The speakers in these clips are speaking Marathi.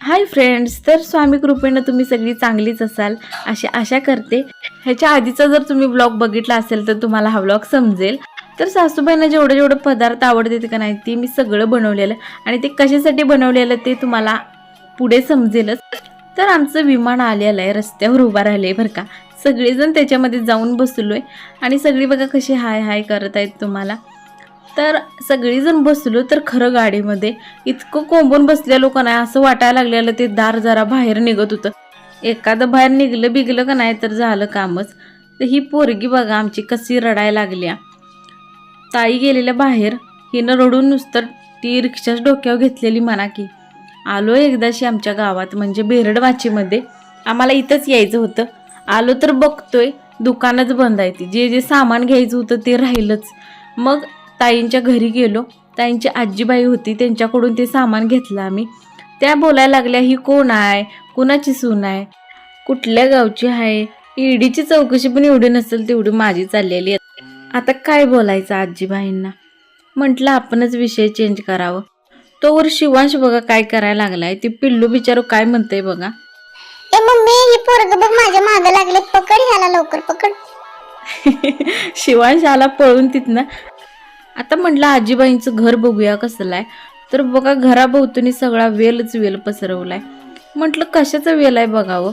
हाय फ्रेंड्स तर स्वामी कृपेनं तुम्ही सगळी चांगलीच असाल अशी आशा करते. ह्याच्या आधीचा जर तुम्ही ब्लॉग बघितला असेल तर तुम्हाला हा ब्लॉग समजेल. तर सासूबाईंना जेवढं जेवढं पदार्थ आवडते का नाही ते मी सगळं बनवलेलं. आणि ते कशासाठी बनवलेलं ते तुम्हाला पुढे समजेलच. तर आमचं विमान आलेलं आहे रस्त्यावर उभा राहिलं आहे बरं का. सगळेजण त्याच्यामध्ये जाऊन बसलो आहे आणि सगळी बघा कशी हाय हाय करत आहेत तुम्हाला. तर सगळीजण बसलो तर खरं गाडीमध्ये. इतकं कोंबून बसल्या लोकांना असं वाटायला लागलेलं ते दार जरा बाहेर निघत होतं. एखादं बाहेर निघलं बिगलं का नाही तर झालं कामच. तर ही पोरगी बघा आमची कशी रडायला लागल्या. ताई गेलेल्या बाहेर. हिनं रडून नुसतं ती रिक्षाच डोक्यावर घेतलेली म्हणा की. आलो एकदाशी आमच्या गावात म्हणजे बेरडवाचीमध्ये. आम्हाला इथंच यायचं होतं. आलो तर बघतोय दुकानच बंद आहे ती. जे जे सामान घ्यायचं होतं ते राहिलंच. मग ताईंच्या घरी गेलो. ताईंची आजीबाई होती. त्यांच्याकडून ते सामान घेतलं आम्ही. त्या बोलायला लागल्या ही कोण आहे? कुणाची सून आहे? कुठल्या गावची आहे? ईडीची चौकशी पण एवढी नसेल तेवढी माझी चाललेली आहे. आता काय बोलायचं आजीबाईंना? म्हटलं आपणच विषय चेंज करावं. तोवर शिवांश बघा काय करायला लागलाय. ते पिल्लू बिचारू काय म्हणतंय बघा. ए मम्मी ही पोरग बघ माझ्या मागे लागले पकड ह्याला लवकर पकड. शिवांश आला पळून तिथनं. आता म्हटलं आजीबाईंचं घर बघूया कसलं आहे. तर बघा घराभोवतणी सगळा वेलच वेल पसरवलाय. म्हटलं कशाचा वेल आहे बघावं?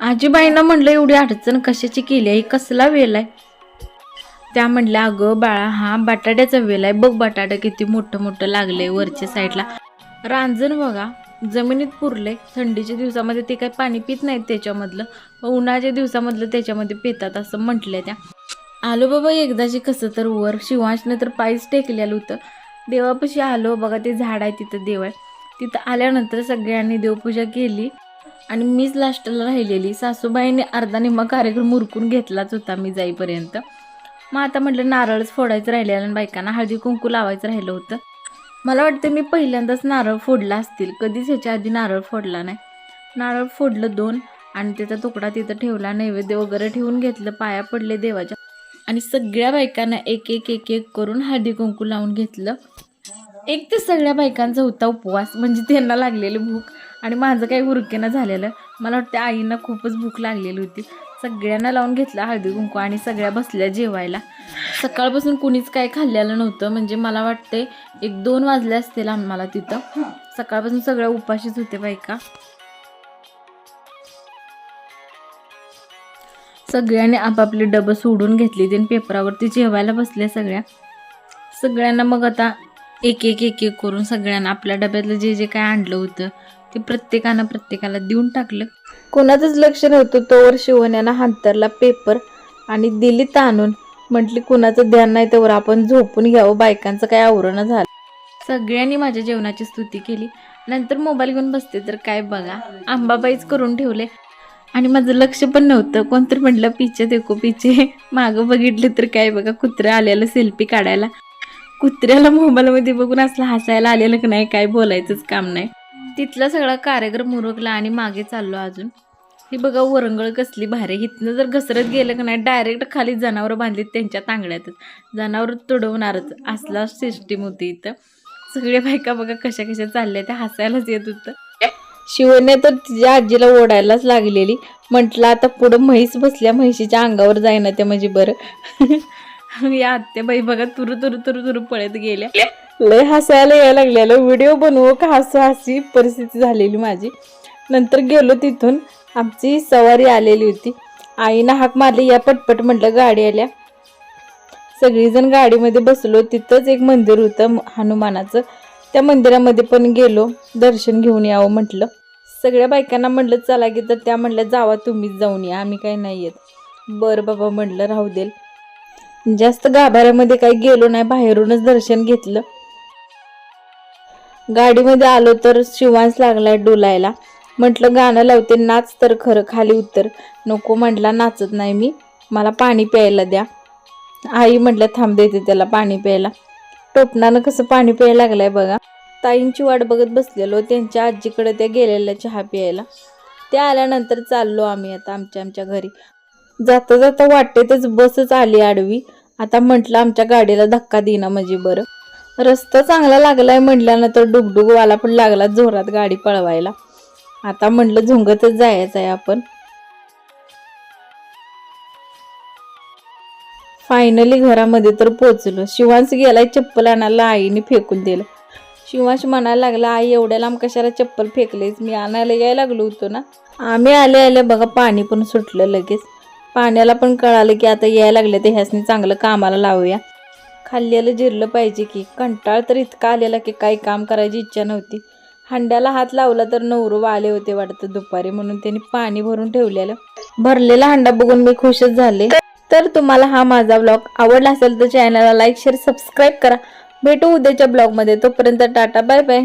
आजीबाईंना म्हटलं एवढी अडचण कशाची केली आहे? कसला वेल आहे? त्या म्हटल्या अगं बाळा हा बटाट्याचा वेल आहे. बघ बटाटा किती मोठं मोठं लागलंय वरच्या साईडला. रांजण बघा जमिनीत पुरले थंडीच्या दिवसामध्ये ते काही पाणी पित नाहीत त्याच्यामधलं. उन्हाच्या उन्हाळ्याच्या दिवसामधलं त्याच्यामध्ये पितात असं म्हटलंय त्या. आलो बाबा एकदाशी कसं तर वर. शिवांशनं तर पायच टेकलेलं होतं. देवापाशी आलो बघा ते झाड आहे तिथं देव आहे तिथं आल्यानंतर सगळ्यांनी देवपूजा केली आणि मीच लास्टला राहिलेली. सासूबाईने अर्धा निम्मा कार्यक्रम उरकून घेतलाच होता मी जाईपर्यंत. मग आता म्हटलं नारळच फोडायचं राहिलेलं आणि बायकांना हळदी कुंकू लावायचं राहिलं होतं. मला वाटतं मी पहिल्यांदाच नारळ फोडला असतील. कधीच ह्याच्या आधी नारळ फोडला नाही. नारळ फोडलं दोन आणि त्याचा तुकडा तिथं ठेवला नैवेद्य वगैरे ठेवून घेतलं पाया पडले देवाच्या. आणि सगळ्या बायकांना एक एक एक एक करून हळदी कुंकू लावून घेतलं. एक तर सगळ्या बायकांचा होता उपवास म्हणजे त्यांना लागलेली भूक आणि माझं काही उरकेनं झालेलं. मला वाटतं आईंना खूपच भूक लागलेली होती. सगळ्यांना लावून घेतला हळदी कुंकू आणि सगळ्या बसल्या जेवायला. सकाळपासून कुणीच काय खाल्लेलं नव्हतं म्हणजे मला वाटते एक दोन वाजले असतील आम्हाला तिथं. सकाळपासून सगळ्या उपाशीच होते बायका. सगळ्यांनी आपापले डबं सोडून घेतली आणि पेपरावरती जेवायला बसल्या सगळ्या. सगळ्यांना मग आता एक एक एक एक करून सगळ्यांना आपल्या डब्यातलं जे जे काय आणलं होतं ते प्रत्येकानं प्रत्येकाला देऊन टाकलं. कोणाचंच लक्ष नव्हतं तोवर शिवण्यानं हांतरला पेपर आणि दिली ताणून. म्हटली कुणाचं ध्यान नाही तोवर आपण झोपून घ्यावं बायकांचं काय आवरणं झालं. सगळ्यांनी माझ्या जेवणाची स्तुती केली. नंतर मोबाईल घेऊन बसते तर काय बघा आंबाबाईच करून ठेवले. आणि माझं लक्ष पण नव्हतं. कोणतरी म्हटलं पिचे देखो पिचे मागं बघितलं तर काय बघा कुत्रा आलेलं सेल्फी काढायला. कुत्र्याला मोबाईलमध्ये बघून असलं हसायला आलेलं की नाही काय बोलायचंच काम नाही. तिथला सगळा कार्यक्रम उरकला आणि मागे चाललो अजून. ही बघा वरंगळ कसली भारी. इथनं जर घसरत गेलं की नाही डायरेक्ट खाली जनावरं बांधलीत त्यांच्या तांगड्यातच. जनावर तुडवणारच. असला सिस्टीम होती इथं. सगळ्या बायका बघा कशा कशा चालल्या त्या हसायलाच येत होतं. शिवने तर तिच्या आजीला ओढायलाच लागलेली. म्हटलं आता पुढं म्हैस बसल्या म्हैशीच्या अंगावर जाईना ते म्हणजे बरं. या आत्याबाई बघा तुरु तुरु तुरु तुरु पळत गेल्या. लय हसायला यायला लागलेलं. व्हिडिओ बनवू का हसू हसी परिस्थिती झालेली माझी. नंतर गेलो तिथून. आमची सवारी आलेली होती. आईनं हाक मारली या पटपट म्हटलं गाडी आल्या. सगळीजण गाडीमध्ये बसलो. तिथंच एक मंदिर होतं हनुमानाचं. त्या मंदिरामध्ये पण गेलो दर्शन घेऊन यावं म्हटलं. सगळ्या बायकांना म्हटलं चला की तर त्या म्हटल्या जावा तुम्हीच जाऊन या आम्ही काही नाही येत. बरं बाबा म्हटलं राहू देल जास्त गाभाऱ्यामध्ये काही गेलो नाही बाहेरूनच दर्शन घेतलं. गाडीमध्ये आलो तर शिवांस लागलाय डोलायला. म्हटलं गाणं लावते नाच तर खरं खाली उतर. नको म्हटला नाचत नाही मी. मला पाणी प्यायला द्या. आई म्हटलं थांब देते त्याला पाणी प्यायला. टोपणानं कसं पाणी प्यायला लागलाय बघा. ताईंची वाट बघत बसलेलो. त्यांच्या आजीकडे त्या गेलेल्या चहा प्यायला. त्या आल्यानंतर चाललो आम्ही आता आमच्या आमच्या घरी. जाता जाता वाटेतच बसच आली आडवी. आता म्हटलं आमच्या गाडीला धक्का देईना म्हणजे बरं. रस्ता चांगला लागलाय म्हटल्यानंतर डुगडुगवाला पण लागला जोरात गाडी पळवायला. आता म्हटलं झुंगतच जायचं आहे आपण. फायनली घरामध्ये तर पोचलो शिवांस गेलाय चप्पल आणायला आईने फेकून दिलं. शिवांश म्हणायला लागला आई एवढ्या लांब कशाला चप्पल फेकलेस? मी आणायला यायला लागलो होतो ना. आम्ही आले आले बघा पाणी पण सुटलं लगेच. पाण्याला पण कळालं की आता यायला लागले ते ह्यासनी चांगलं कामाला लावूया. खाल्लेलं जिरलं पाहिजे की कंटाळ तर इतका आलेला की काही काम करायची इच्छा नव्हती. हंड्याला हात लावला तर नवरू आले होते वाटतं दुपारी म्हणून त्यांनी पाणी भरून ठेवलेलं. भरलेला हंडा बघून मी खुशच झाले. तर तुम्हाला हा माझा ब्लॉग आवडला असेल तर चॅनलला लाईक शेअर सबस्क्राईब करा. भेटू उद्याच्या ब्लॉगमध्ये. तोपर्यंत टाटा बाय बाय.